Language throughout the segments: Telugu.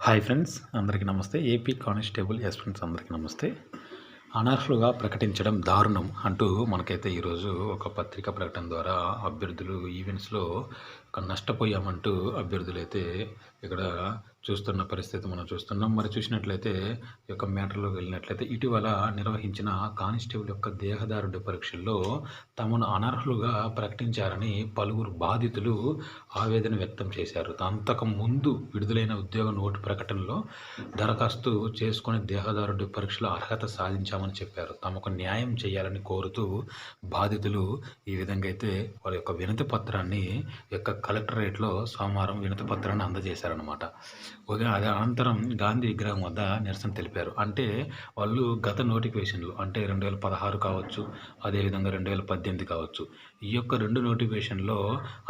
హాయ్ ఫ్రెండ్స్ అందరికీ నమస్తే. ఏపీ కానిస్టేబుల్ ఎస్ ఫ్రెండ్స్ అందరికీ నమస్తే. అనర్హులుగా ప్రకటించడం దారుణం అంటూ మనకైతే ఈరోజు ఒక పత్రికా ప్రకటన ద్వారా అభ్యర్థులు ఈవెంట్స్లో ఒక నష్టపోయామంటూ అభ్యర్థులైతే ఇక్కడ చూస్తున్న పరిస్థితి మనం చూస్తున్నాం. మరి చూసినట్లయితే ఈ యొక్క మ్యాటర్లోకి వెళ్ళినట్లయితే ఇటీవల నిర్వహించిన కానిస్టేబుల్ యొక్క దేహదారుడి పరీక్షల్లో తమను అనర్హులుగా ప్రకటించారని పలువురు బాధితులు ఆవేదన వ్యక్తం చేశారు. అంతకు ముందు విడుదలైన ఉద్యోగ నోటు ప్రకటనలో దరఖాస్తు చేసుకుని దేహదారుడి పరీక్షలో అర్హత సాధించామని చెప్పారు. తమకు న్యాయం చేయాలని కోరుతూ బాధితులు ఈ విధంగా అయితే వారి యొక్క వినతి పత్రాన్ని యొక్క కలెక్టరేట్లో సోమవారం వినతి పత్రాన్ని అందజేశారనమాట ఉదయం అనంతరం గాంధీ విగ్రహం వద్ద నిరసన తెలిపారు. అంటే వాళ్ళు గత నోటిఫికేషన్లు అంటే రెండు వేల పదహారు కావచ్చు అదేవిధంగా రెండు వేల పద్దెనిమిది కావచ్చు ఈ యొక్క రెండు నోటిఫికేషన్లో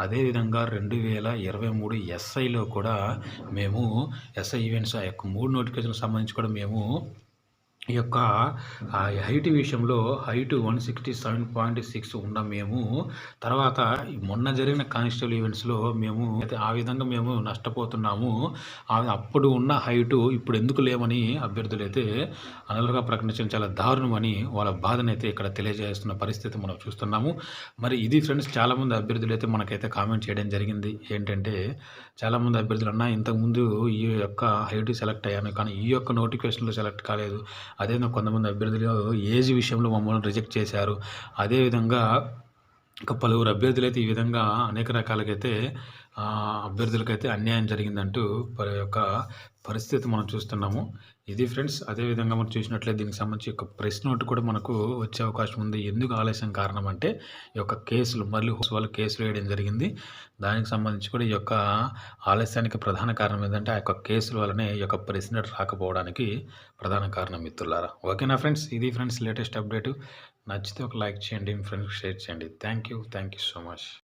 అదేవిధంగా రెండు వేల ఇరవై మూడు ఎస్ఐలో కూడా మేము ఎస్ఐ ఈవెంట్స్ ఆ యొక్క మూడు నోటిఫికేషన్కి సంబంధించి కూడా మేము ఈ యొక్క హైట్ విషయంలో height one sixty seven point six ఉన్న మేము తర్వాత మొన్న జరిగిన కానిస్టేబుల్ ఈవెంట్స్లో మేము అయితే ఆ విధంగా మేము నష్టపోతున్నాము. అప్పుడు ఉన్న హైటు ఇప్పుడు ఎందుకు లేమని అభ్యర్థులు అయితే అనలుగా ప్రకటించడం చాలా దారుణమని వాళ్ళ బాధను అయితే ఇక్కడ తెలియజేస్తున్న పరిస్థితి మనం చూస్తున్నాము. మరి ఇది ఫ్రెండ్స్ చాలామంది అభ్యర్థులు అయితే మనకైతే కామెంట్ చేయడం జరిగింది. ఏంటంటే చాలామంది అభ్యర్థులు అన్నా ఇంతకుముందు ఈ యొక్క హైట్ సెలెక్ట్ అయ్యాను కానీ ఈ యొక్క నోటిఫికేషన్లో సెలెక్ట్ కాలేదు. అదేవిధంగా కొంతమంది అభ్యర్థులు ఏజ్ విషయంలో మమ్మల్ని రిజెక్ట్ చేశారు. అదేవిధంగా ఇంకా పలువురు అభ్యర్థులు అయితే ఈ విధంగా అనేక రకాలకైతే అభ్యర్థులకైతే అన్యాయం జరిగిందంటూ వారి యొక్క పరిస్థితి మనం చూస్తున్నాము. ఇది ఫ్రెండ్స్ అదేవిధంగా మనం చూసినట్లయితే దీనికి సంబంధించి ఒక ప్రెస్ నోట్ కూడా మనకు వచ్చే అవకాశం ఉంది. ఎందుకు ఆలస్యం కారణం అంటే ఈ యొక్క కేసులు మళ్ళీ వాళ్ళు కేసులు వేయడం జరిగింది. దానికి సంబంధించి కూడా ఈ యొక్క ఆలస్యానికి ప్రధాన కారణం ఏంటంటే ఆ యొక్క కేసుల వల్లనే ఈ యొక్క ప్రెస్ నోట్ రాకపోవడానికి ప్రధాన కారణం మిత్రులారా. ఓకేనా ఫ్రెండ్స్? ఇది ఫ్రెండ్స్ లేటెస్ట్ అప్డేట్. నచ్చితే ఒక లైక్ చేయండి ఫ్రెండ్స్ షేర్ చేయండి. Thank you thank you so much.